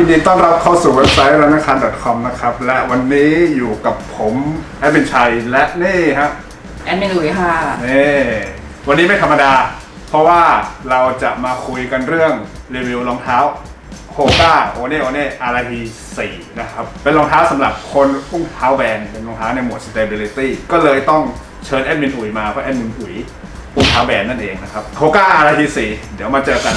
ครับยินดีต้อนรับเข้าสู่เว็บไซต์ร้านอาคาร .com นะครับ และวันนี้อยู่กับผมแอดเป็นชัยและนี่ฮะแอดมินหลุยค่ะ นี่วันนี้ไม่ธรรมดา เพราะว่าเราจะมาคุยกันเรื่องรีวิวรองเท้าโฮก้าโอเน่โอเน่อาราที4นะครับ เป็นรองเท้าสำหรับคนอุ้งเท้าแบนเป็นรองเท้าในหมวด stability ก็เลยต้องเชิญแอดมินอุ๋ยมาเพราะแอดมินอุ๋ยอุ้งเท้าแบนนั่นเองนะครับโฮก้าอาราที4เดี๋ยวมาเจอกัน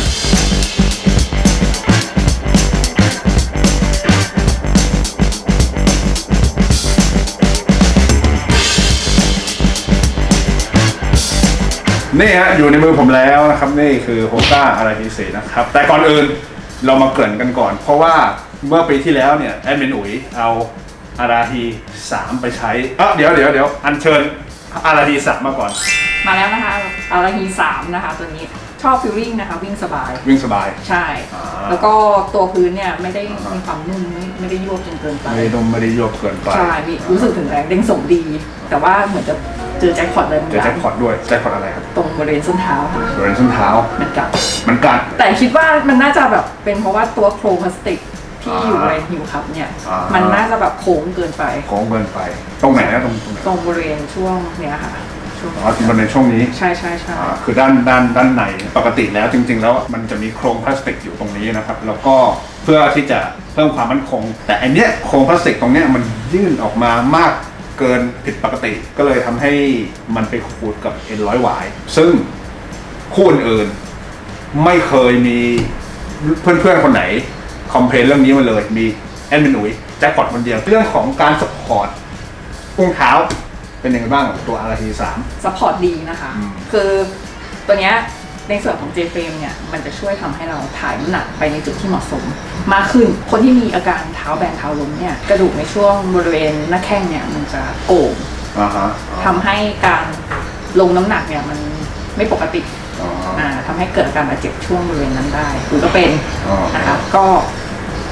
นี่ฮะอยู่ในมือผมแล้วนะครับ นี่คือโฮก้าอาราทีสีนะครับ แต่ก่อนอื่นเรามาเกริ่นกันก่อน เพราะว่าเมื่อปีที่แล้วเนี่ยแอดมินอุ๋ยเอาอาราทีสามไปใช้เอะเดี๋ยวเดี๋ยวเดี๋ยวอัญเชิญอาราทีสามมาก่อน มาแล้วนะคะอาราฮีสามนะคะ ตัวนี้ชอบฟิลลิ่งนะคะ วิ่งสบาย วิ่งสบาย ใช่ อ่า แล้วก็ตัวพื้นเนี่ยไม่ได้มีความนุ่มไม่ไม่ได้ยวบจนเกินไป ไม่ดมไม่ได้โยกเกินไป ใช่มีรู้สึกถึงแรงเด้งส่งดี แต่ว่าเหมือนจะเจอแจ็คพอตเลยบางเจออย่าแจ็งคพอตด้วยแจ็คพอตอะไรครับตรงบริเวณส้นเท้าค่ะบริเวณส้นเท้า มันกัด มันกัด แต่คิดว่ามันน่าจะแบบเป็นเพราะว่าตัวโครงพลาสติกที่อยู่อ่าในฮิวคัพเนี่ย อ่ามั มันน่าจะแบบโค้งเกินไป โค้งเกินไป ตรงไหนนะตรงตรงไหนตรงบริเวณช่วงเนี้ยค่ะช่วงอ๋อมันในช่วงนี้ใช่ใช่ใช่อ่าคือด้านด้านด้านในปกติแล้วจริง ๆ แล้วมันจะมีโครงพลาสติกอยู่ตรงนี้นะครับ แล้วก็เพื่อที่จะเพิ่มความมั่นคง แต่อันเนี้ยโครงพลาสติกตรงเนี้ยมันยื่นออกมามาก เกินผิดปกติ ก็เลยทำให้มันไปขูดกับเอ็นร้อยหวาย ซึ่งคู่อื่นๆไม่เคยมีเพื่อนๆ คนไหน คอมเพลนเรื่องนี้มาเลย มีแอนมินอุยแจ็คพอตคนเดียว เรื่องของการสปอร์ตอุ้งเท้าเป็นยังไงบ้างกับตัว RT 3ซัพพอร์ตดีนะคะ อืม คือตัวเนี้ย ในส่วนของ J frame เนี่ยมันจะช่วยทำให้เราถ่ายน้ำหนักไปในจุดที่เหมาะสม มากขึ้น คนที่มีอาการเท้าแบนเท้าล้มเนี่ยกระดูกในช่วงบริเวณหน้าแข้งเนี่ยมันจะโก่งอ่าฮะทำให้การลงน้ำหนักเนี่ยมันไม่ปกติอ๋ออ่าทำให้เกิดอาการบาดเจ็บช่วงบริเวณนั้นได้หรือก็เป็นอ๋อ นะคะก็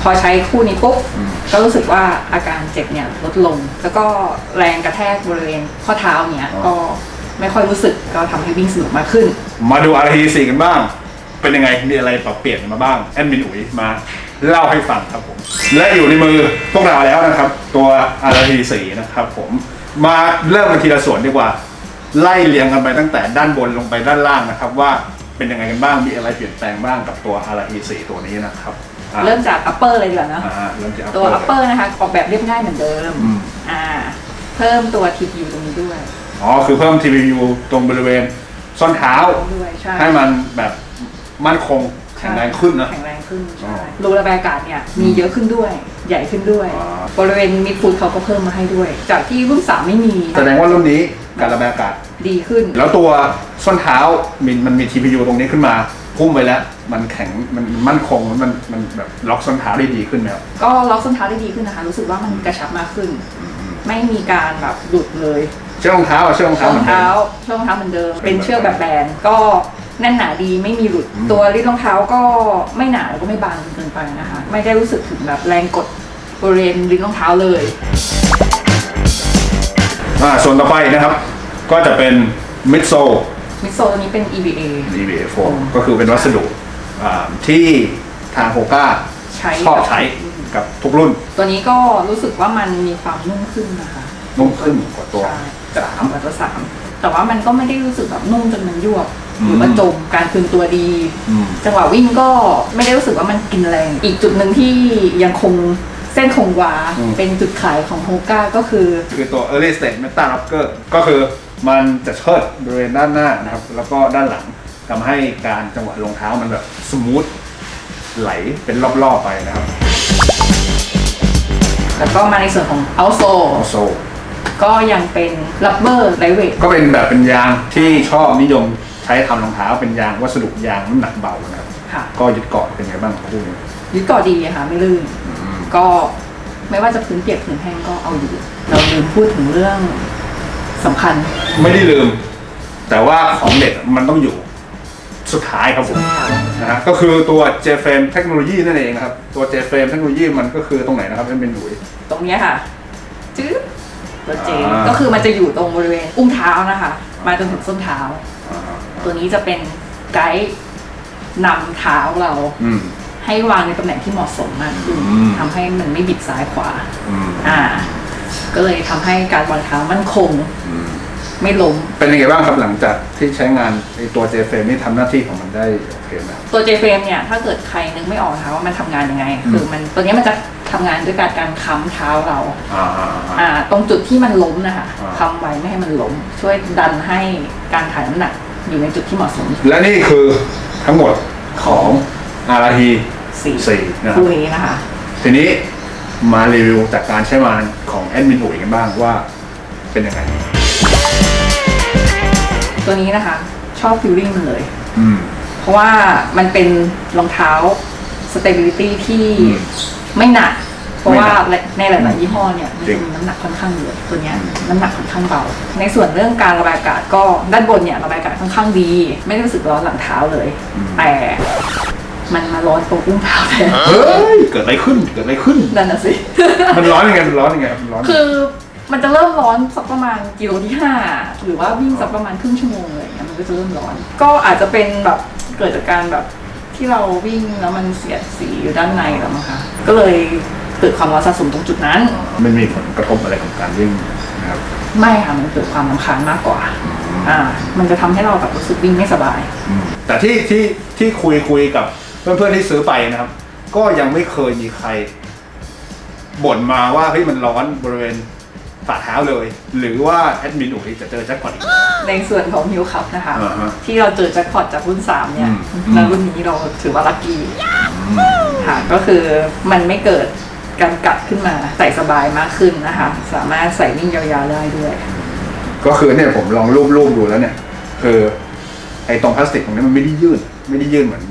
พอใช้คู่นี้ปุ๊บอืม ก็รู้สึกว่าอาการเจ็บเนี่ยลดลง แล้วก็แรงกระแทกบริเวณข้อเท้าเนี่ยก็ ไม่ค่อยรู้สึกก็ทำให้วิ่งสนุกมากขึ้น มาดู RT 4 กันบ้าง เป็นยังไง มีอะไรปรับเปลี่ยนมาบ้าง แอดมินอุ๋ยมาเล่าให้ฟังครับผม และอยู่ในมือพวกเราแล้วนะครับ ตัว RT 4 นะครับผม มาเริ่มกันทีละส่วนดีกว่า ไล่เรียงกันไปตั้งแต่ด้านบนลงไปด้านล่างนะครับว่าเป็นยังไงกันบ้าง มีอะไรเปลี่ยนแปลงบ้างกับตัว RT 4 ตัวนี้นะครับอะเริ่มจาก upper เลยดีกว่านะอ่าเริ่มจาก ตัว upper upper นะคะออกแบบเรียบง่ายเหมือนเดิม อืม อ่า เพิ่มตัว TPU ตรงนี้ด้วย อ๋อ คือเพิ่ม TPU ตรงบริเวณส้นเท้า ด้วยใช่ให้มันแบบมั่นคงแข็งแรงขึ้นนะ แข็งแรงขึ้นอ๋ใช่อรูระบายอากาศเนี่ยมีเยอะขึ้นด้วย ใหญ่ขึ้นด้วย อ๋อ บริเวณมิดฟูดเขาก็เพิ่มมาให้ด้วย จากที่รุ่นสามไม่มีแสดงว่ารุ่นนี้การระบายอากาศ ดีขึ้น แล้วตัวส้นเท้ามันมันมี TPU ตรงนี้ขึ้นมา พุ่งไปแล้ว มันแข็งมันมั่นคงมันมันแบบล็อกส้นเท้าได้ดีขึ้นไหมครับก็ล็อกส้นเท้าได้ดีขึ้นนะคะ รู้สึกว่ามันกระชับมากขึ้น ไม่มีการแบบหลุดเลย เชือกรองเท้าอะเชือกรองเท้าเหมือนเดิเท้ามเชือกรองเท้าเหมือนเดิม เป็นเชือกแบบแบนก็แน่นหนาดีไม่มีหลุด อืม ตัวริดรองเท้าก็ไม่หนาแล้วก็ไม่บางจนเกินไปนะคะ ไม่ได้รู้สึกถึงแบบแรงกดบริเวณริดรองเท้าเลย อ่าส่วนต่อไปนะครับ ก็จะเป็นมิดโซ มิดโซตัวนี้เป็น EVA EVA 4ก็คือเป็นวัสดุอ่าที่ทางโฮก้าใช้ชอบใช้กับทุกรุ่นตัวนี้ก็รู้สึกว่ามันมีความนุ่มขึ้นนะคะนุ่มขึ้นกว่าตัวใช่จาก สามกว่าตัวสามแต่ว่ามันก็ไม่ได้รู้สึกแบบนุ่มจนมันยวบอืมหรือว่าจมการคืนตัวดีอืมจังหวะวิ่งก็ไม่ได้รู้สึกว่ามันกินแรง อีกจุดหนึ่งที่ยังคงเส้นคงวาอืมเป็นจุดขายของโฮก้าก็คือ คือตัว early stage meta rocker ก็คือมันจะเชิดบริเวณด้านหน้านะครับ แล้วก็ด้านหลังทำให้การจังหวะลงเท้ามันแบบสมูทไหลเป็นรอบๆไปนะครับ แล้วก็มาในส่วนของเอาโซโซ ก็ยังเป็นรับเบอร์ไลเวทก็เป็นแบบเป็นยางที่ชอบนิยมใช้ทำรองเท้าเป็นยางวัสดุยางน้ำหนักเบานะครับค่ะก็ยึดเกาะเป็นไงบ้างคู่นี้ยึดเกาะดีอะค่ะไม่ลื่นก็ไม่ว่าจะพื้นเปียกพื้นแห้งก็เอาอยู่ เราลืมพูดถึงเรื่องสำคัญ ไม่ได้ลืม แต่ว่าของเด็ดมันต้องอยู่สุดท้ายครับผมนะฮะก็คือตัว J frame เทคโนโลยีนั่นเองนะครับ ตัว J frame เทคโนโลยีมันก็คือตรงไหนนะครับเป็นเมนูยตรงเนี้ยค่ะจื๊บ ตัวเจอ่า ก็คือมันจะอยู่ตรงบริเวณอุ้งเท้านะคะ มาจนถึงส้นเท้า ตัวนี้จะเป็นไกด์นำเท้าเราอืม ให้วางในตำแหน่งที่เหมาะสมมากขึ้นอืม ทำให้มันไม่บิดซ้ายขวา อืมอ่า ก็เลยทำให้การวางเท้ามั่นคงอืมไม่ล้ม เป็นยังไงบ้างครับหลังจากที่ใช้งานไอตัวเจเฟนี่ทำหน้าที่ของมันได้โอเคไหม ตัวเจเฟรมเนี่ย ถ้าเกิดใครนึกไม่ออกนะคะว่ามันทำงานยังไง อืม คือมันตัวเนี้ยมันจะ ทำงานด้วยการการค้ำเท้าเราอ่าอ่าอ่า อ่าตรงจุดที่มันล้มนะคะอ่า ค้ำไว้ไม่ให้มันล้ม ช่วยดันให้การถ่ายน้ำหนักอยู่ในจุดที่เหมาะสมและนี่คือทั้งหมดของอาราทีสี่สี่นะครับคู่นี้นะคะ ทีนี้มารีวิวจากการใช้งานของแอดมินอุ๋ยกันบ้างว่าเป็นยังไง ตัวนี้นะคะ ชอบฟิลลิ่งมันเลย อืม เพราะว่ามันเป็นรองเท้า stability ที่อืม ไม่หนัก เพราะว่าไม่หนักในหลาย ๆ ยี่ห้อเนี่ยมันจริจะงมีน้ำหนักค่อนข้างเยอะตัวเนี้ยน้ำหนักค่อนข้างเบา ในส่วนเรื่องการระบายอากาศก็ด้านบนเนี่ยระบายอากาศค่อนข้างดี ไม่ได้รู้สึกร้อนหลังเท้าเลย แต่มันมาร้อนตรงอุ้งเท้าแทนเฮ้ยเกิดอะไรขึ้นเกิดอะไรขึ้น นั่นน่ะสิ มันร้อนยังไงมันร้อนยังไงมันร้อนคือมันจะเริ่มร้อนสักประมาณกิโลที่ห้าหรือว่าวิ่งสักประมาณครึ่งชั่วโมงเลยเนี่ยมันก็จะเริ่มร้อน ก็อาจจะเป็นแบบเกิดจากการแบบ ที่เราวิ่งแล้วมันเสียดสีอยู่ด้านในแล้วมั้งคะก็เลยเกิดความร้อนสะสมตรงจุดนั้น มันมีผลกระทบอะไรกับการวิ่งนะครับไม่ค่ะมันเกิดความรำคาญมากกว่า อ่า มันจะทำให้เราแบบรู้สึกวิ่งไม่สบาย อืมแต่ที่ที่ที่คุยคุยกับเพื่อนๆที่ซื้อไปนะครับ ก็ยังไม่เคยมีใครบ่นมาว่าเฮ้ยมันร้อนบริเวณ ฝ่าเท้าเลย หรือว่าแอดมินอุ๋ยจะเจอแจ็คพอตอีกแล้วในส่วนของฮิวคัพนะคะ อ่าฮะที่เราเจอแจ็คพอตจากรุ่น 3 เนี่ย อืม แล้วรุ่นนี้เราถือว่าลัคกี้ค่ะก็คือมันไม่เกิดการกัดขึ้นมา ใส่สบายมากขึ้นนะคะ สามารถใส่วิ่งยาวๆได้ด้วยก็คือเนี่ยผมลองรูปรูปดูแล้วเนี่ยคือไอ้ตรงพลาสติกตรงนี้มันไม่ได้ยืดไม่ได้ยืดเหมือน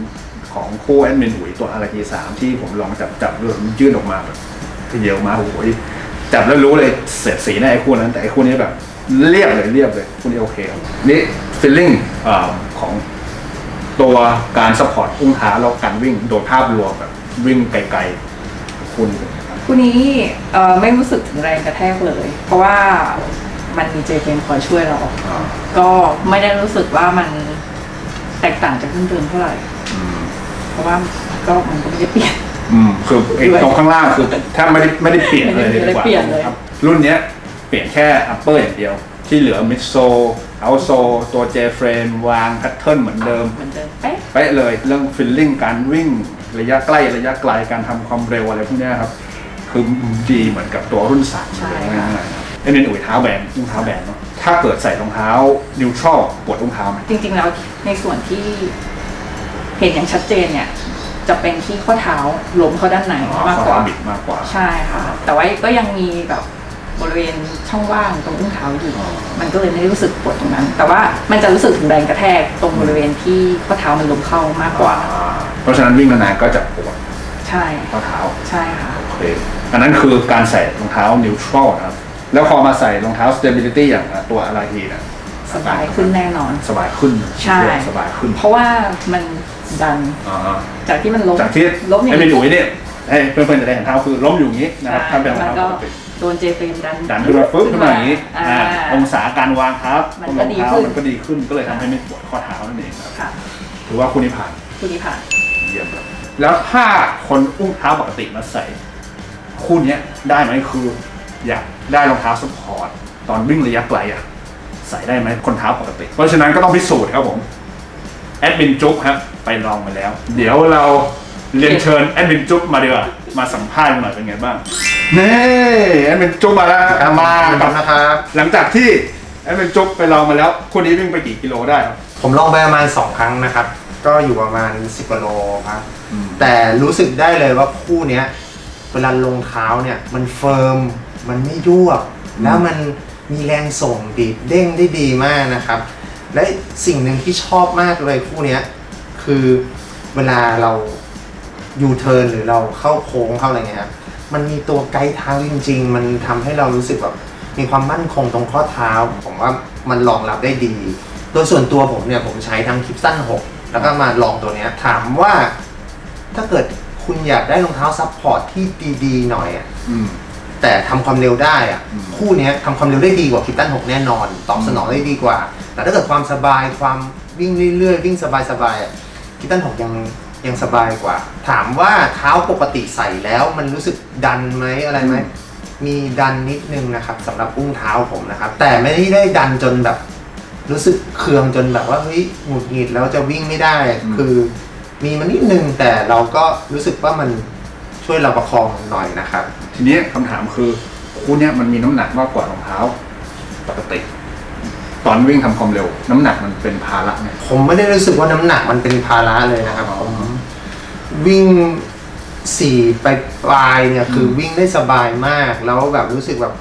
ของคู่แอดมินอุ๋ยตัวอะไรทีสามที่ผมลองจับจับดูมันยืดออกมาแบบเยอะมากโอ้โห จับแล้วรู้เลยเสียดสีในไอ้คู่นั้น แต่ไอ้คู่นี้แบบเรียบเลยเรียบเลยคู่นี้โอเคครับนี่ฟีลลิ่งของตัวการสปอร์ตอุ้งเท้าแล้วการวิ่งโดยภาพรวมแบบวิ่งไกลๆคุณคู่นี้เอ่อไม่รู้สึกถึงแรงกระแทกเลย เพราะว่ามันมีเจเฟนคอยช่วยเราอ่าก็ไม่ได้รู้สึกว่ามันแตกต่างจากรุ่นเดิมเท่าไหร่อืมเพราะว่าก็มันก็ไม่ได้เปลี่ยน อืมคือไอ้ตรงข้างล่างคือถ้าไม่ได้ไม่ได้เปลี่ยนเลยไม่ได้ดีกว่าเปลี่ยนเลย ครับรุ่นเนี้ยเปลี่ยนแค่อัปเปอร์อย่างเดียว ที่เหลือมิดโซเอาโซตัวเจเฟรมวางแพทเทิร์นเหมือนเดิม เหมือนเดิมเป๊ะ เป๊ะเลยเรื่องฟิลลิ่งการวิ่งระยะใกล้ระยะไกลการทำความเร็วอะไรพวกเนี้ยครับคือดีเหมือนกับตัวรุ่นสามเลยง่ายๆครับไอ้นี่อุ๋ยเท้าแบนรองเท้าแบนเนาะถ้าเกิดใส่รองเท้านิวทรัลปวดรองเท้าไหมจริงๆแล้วในส่วนที่เห็นอย่างชัดเจนเนี่ย จะเป็นที่ข้อเท้าล้มเข้าด้านในอ๋อมากข้อกว่าเท้าบิดมากกว่า ใช่ค่ะ แต่ว่าก็ยังมีแบบบริเวณช่องว่างตรงอุ้งเท้าอยู่อ๋อมันก็เลยไม่ได้รู้สึกปวดตรงนั้น แต่ว่ามันจะรู้สึกถึงแรงกระแทกตรงบริเวณที่ข้อเท้ามันล้มเข้ามากกว่าอ่าเพราะฉะนั้นวิ่งนานๆก็จะปวด ใช่ ข้อเท้า ใช่ค่ะ โอเค อันนั้นคือการใส่รองเท้า neutral นะครับ แล้วพอมาใส่รองเท้า stability อย่างตัวอะไรทีนะ สบายขึ้นแน่นอน สบายขึ้นใช่ สบายขึ้นเพราะว่ามันดันอ่าจากที่มันล้มจากที่ล้มอย่างไอ้เมนี้นูเนี่ยให้เพื่อนๆจะได้เห็นเท้าคือล้มอยู่อย่างนี้นะครับใช่ถ้าเป็นรองมันเท้าก็ปกติโดนเจเฟรมดันดันขึ้นมาปุ๊บขึ้นมาอย่างนี้อ่าอ่าองศาการวางเท้ามันบนก็รองดีเท้าขึ้นมันก็ดีขึ้นก็เลยทำให้ไม่ปวดข้อเท้านั่นเองนะครับค่ะถือว่าคู่นี้ผ่านคู่นี้ผ่านเยี่ยมเลยแล้วถ้าคนอุ้งเท้าปกติมาใส่ คู่เนี้ยได้ไหมคือ อยากได้รองเท้าสปอร์ตตอนวิ่งระยะไกลอะ ใส่ได้ไหมคนเท้าปกติ เพราะฉะนั้นก็ต้องพิสูจน์ครับผมแอดมินจุ๊บครับไปลองมาแล้ว เดี๋ยวเราเรียนเชิญแอดมินจุ๊บมาดีกว่ามาสัมภาษณ์หน่อยเป็นไงบ้างนี่แอดมินจุ๊บมาแล้วครับมาขอบคุณนะครับ หลังจากที่แอดมินจุ๊บไปลองมาแล้วคู่นี้วิ่งไปกี่กิโลได้ครับผมลองไปประมาณ 2 ครั้งนะครับ ก็อยู่ประมาณ 10กิโลครับอืมแต่รู้สึกได้เลยว่าคู่เนี้ยเวลาลงเท้าเนี่ยมันเฟิร์มมันไม่ยวบแล้วมัน มีแรงส่งดีดเด้งได้ดีมากนะครับ และสิ่งหนึ่งที่ชอบมากเลยคู่นี้คือเวลาเรายูเทิร์นหรือเราเข้าโค้งเข้าอะไรเงี้ยครับมันมีตัวไกด์เท้าจริง ๆ มันทำให้เรารู้สึกแบบมีความมั่นคงตรงข้อเท้า ผมว่ามันรองรับได้ดี โดยส่วนตัวผมเนี่ยผมใช้ทั้งคลิปสั้น 6 แล้วก็มาลองตัวเนี้ยถามว่าถ้าเกิดคุณอยากได้รองเท้าซับพอร์ตที่ดี ๆ หน่อยอะ แต่ทำความเร็วได้อะอืม คู่เนี้ยทำความเร็วได้ดีกว่าคลิปตัน6แน่นอน ตอบสนองได้ดีกว่า แต่ถ้าเกิดความสบายความวิ่งเรื่อยๆวิ่งสบายๆอะคลิปตัน6ยังยังสบายกว่า ถามว่าเท้าปกติใส่แล้วมันรู้สึกดันไหมอะไรไหม มีดันนิดนึงนะครับสำหรับอุ้งเท้าผมนะครับ แต่ไม่ได้ดันจนแบบ รู้สึกเคืองจนแบบว่าเฮ้ยหงุดหงิดแล้วจะวิ่งไม่ได้ อืม คือ มีมันนิดนึงแต่เราก็รู้สึกว่ามัน ช่วยเราประคองหน่อยนะครับ ทีนี้คำถามคือคู่เนี้ยมันมีน้ำหนักมากกว่ารองเท้า ปกติ ตอนวิ่งทำความเร็ว น้ำหนักมันเป็นภาระไหมผมไม่ได้รู้สึกว่าน้ำหนักมันเป็นภาระเลยนะครับอ๋อผมวิ่งสี่ไปปลายๆเนี่ยคือวิ่งได้สบายมาก แล้วแบบรู้สึกแบบ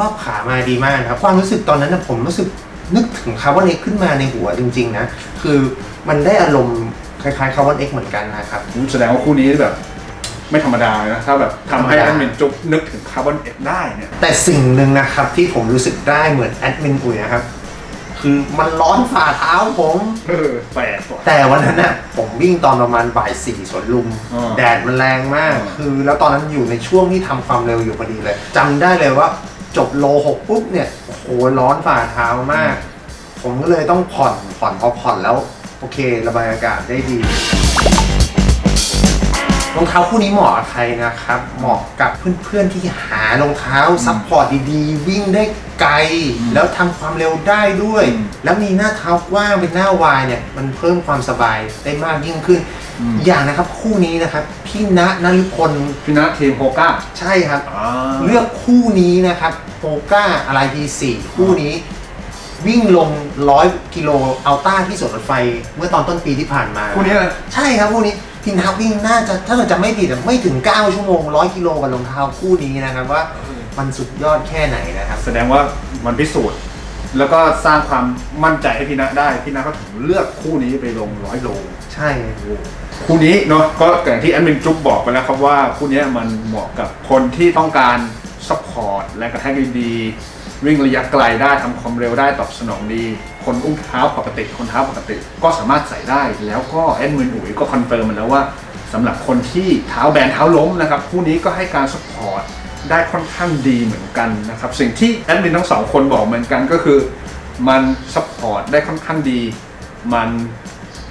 รอบขามาดีมากนะครับความรู้สึกตอนนั้นนะผมรู้สึกนึกถึงคาร์บอนเอ็กขึ้นมาในหัวจริง ๆ นะ คือมันได้อารมณ์คล้ายๆคาร์บอนเอ็กเหมือนกันนะครับ แสดงว่าคู่นี้แบบ ไม่ธรรมดาเลยนะถ้าแบบทำให้ธรรมดาแอดมินจุ๊บนึกถึงคาร์บอนเอ็ได้เนี่ย แต่สิ่งหนึ่งนะครับที่ผมรู้สึกได้เหมือนแอดมินอุ๋ยนะครับ คือมันร้อนฝ่าเท้าผม เออแปลกว่ะ แต่วันนั้นน่ะผมวิ่งตอนประมาณบ่ายสี่สวนลุม อ่าแดดมันแรงมาก อ่า คือ แล้วตอนนั้นอยู่ในช่วงที่ทำความเร็วอยู่พอดีเลยจำได้เลยว่า จบโลหกปุ๊บเนี่ยโอ้โหร้อนฝ่าเท้ามาก ผมก็เลยต้องผ่อนผ่อนพอผ่อนแล้ว โอเค ระบายอากาศได้ดี รองเท้าคู่นี้เหมาะกับใครนะครับ เหมาะกับเพื่อนๆที่หารองเท้าซัพพอร์ตดีๆ วิ่งได้ไกลอืมแล้วทำความเร็วได้ด้วย อืมแล้วมีหน้าเท้ากว้างเป็นหน้าวายเนี่ยมันเพิ่มความสบายได้มากยิ่งขึ้น อืม อย่างนะครับคู่นี้นะครับพี่ณนฤพลพี่นะทีมโฮก้าใช่ครับอ่าเลือกคู่นี้นะครับโฮก้าอะไรทีสี่คู่นี้ วิ่งลงร้อยกิโลอัลต้าที่สวนรถไฟ เมื่อตอนต้นปีที่ผ่านมา คู่นี้นะใช่ครับคู่นี้ พี่นักวิ่งน่าจะถ้าเกิดจะไม่ผิดอะไม่ถึง 9 ชั่วโมงร้อยกิโลกับรองเท้าคู่นี้นะครับว่ามันสุดยอดแค่ไหนนะครับ แสดงว่ามันพิสูจน์ แล้วก็สร้างความมั่นใจให้พี่นะได้ พี่นะก็ถึงเลือกคู่นี้ไปลงร้อยโล ใช่คู่นี้เนาะก็อย่างที่แอดมินจุ๊บบอกไปแล้วครับว่าคู่นี้มันเหมาะกับคนที่ต้องการซัพพอร์ตแรงกระแทกดีๆ วิ่งระยะไกลได้ทำความเร็วได้ตอบสนองดี คนอุ้งเท้าปกติ คนเท้าปกติ ก็สามารถใส่ได้แล้วก็แอดมินอุ๋ยก็คอนเฟิร์มมาแล้วว่าสำหรับคนที่เท้าแบนเท้าล้มนะครับคู่นี้ก็ให้การซัพพอร์ตได้ค่อนข้างดีเหมือนกันนะครับสิ่งที่แอดมินทั้งสองคนบอกเหมือนกันก็คือ มันซัพพอร์ตได้ค่อนข้างดี มัน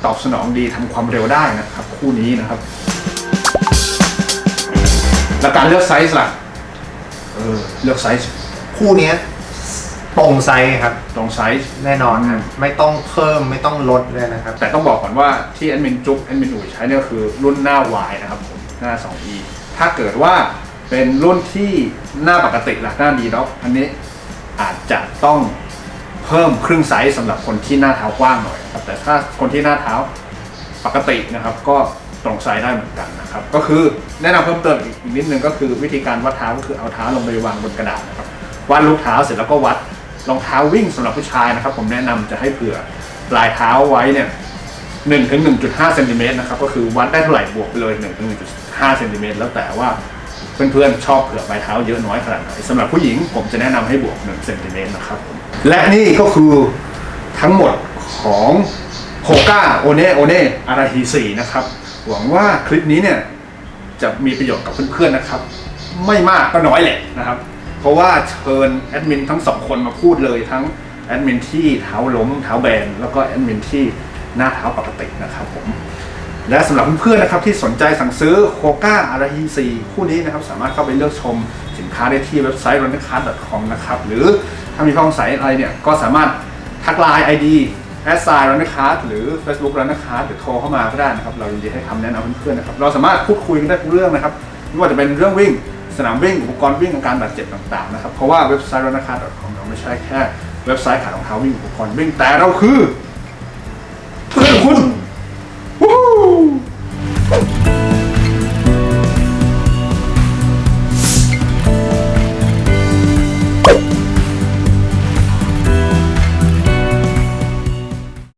ตอบสนองดีทำความเร็วได้นะครับคู่นี้นะครับ แล้วการเลือกไซส์ล่ะเออเลือกไซส์คู่เนี้ย ตรงไซส์ครับ ตรงไซส์แน่นอนครับไม่ต้องเพิ่มไม่ต้องลดเลยนะครับ แต่ต้องบอกก่อนว่าที่แอดมินจุ๊บแอดมินอุ๋ยใช้เนี่ยคือรุ่นหน้า Y นะครับผมหน้า 2E ถ้าเกิดว่าเป็นรุ่นที่หน้าปกติล่ะหน้า D ด็อกอันนี้อาจจะต้องเพิ่มครึ่งไซส์สำหรับคนที่หน้าเท้ากว้างหน่อยครับแต่ถ้าคนที่หน้าเท้าปกตินะครับก็ตรงไซส์ได้เหมือนกันนะครับ ก็คือแนะนำเพิ่มเติมอีกนิดนึงก็คือวิธีการวัดเท้าก็คือเอาเท้าลงไปวางบนกระดาษนะครับวัดลูกเท้าเสร็จแล้วก็วัด รองเท้าวิ่งสำหรับผู้ชายนะครับ ผมแนะนำจะให้เผื่อปลายเท้าไว้เนี่ย1ถึง1.5เซนติเมตรนะครับก็คือวัดได้เท่าไหร่บวกไปเลย1ถึง1.5เซนติเมตรแล้วแต่ว่าเพื่อนๆชอบเผื่อปลายเท้าเยอะน้อยขนาดไหนสำหรับผู้หญิงผมจะแนะนำให้บวก1เซนติเมตรนะครับผมและนี่ก็คือทั้งหมดของโฮก้าโอเน่โอเน่อาราฮีสีนะครับหวังว่าคลิปนี้เนี่ยจะมีประโยชน์กับเพื่อนๆนะครับ ไม่มากก็น้อยแหละนะครับ เพราะว่าเชิญแอดมินทั้งสองคนมาพูดเลยทั้งแอดมินที่เท้าล้มเท้าแบนแล้วก็แอดมินที่หน้าเท้าปกตินะครับผมและสำหรับเพื่อนๆนะครับที่สนใจสั่งซื้อโคก้าอาราฮีซีคู่นี้นะครับสามารถเข้าไปเลือกชมสินค้าได้ที่เว็บไซต์ r u n n e c a r c o m นะครับหรือถ้ามีข้อสงสัยอะไรเนี่ยก็สามารถทักไลน์ ID แอดไซน์ r u n n e r c a r d หรือ Facebook r u n n e r c a r d หรือโทรเข้ามาก็ได้นะครับ เรายินดีให้คำแนะนำเพื่อนๆนะครับ เราสามารถพูดคุยกันได้ทุกเรื่องนะครับ ไม่ว่าจะเป็นเรื่องวิ่ง สนามวิ่งอุปกรณ์วิ่งอาการบาดเจ็บต่างๆนะครับเพราะว่าเว็บไซต์รนาคา c o m เราไม่ใช่แค่เว็บไซต์ขายรองเท้าวิ่งอุปกรณ์วิ่งแต่เราคือ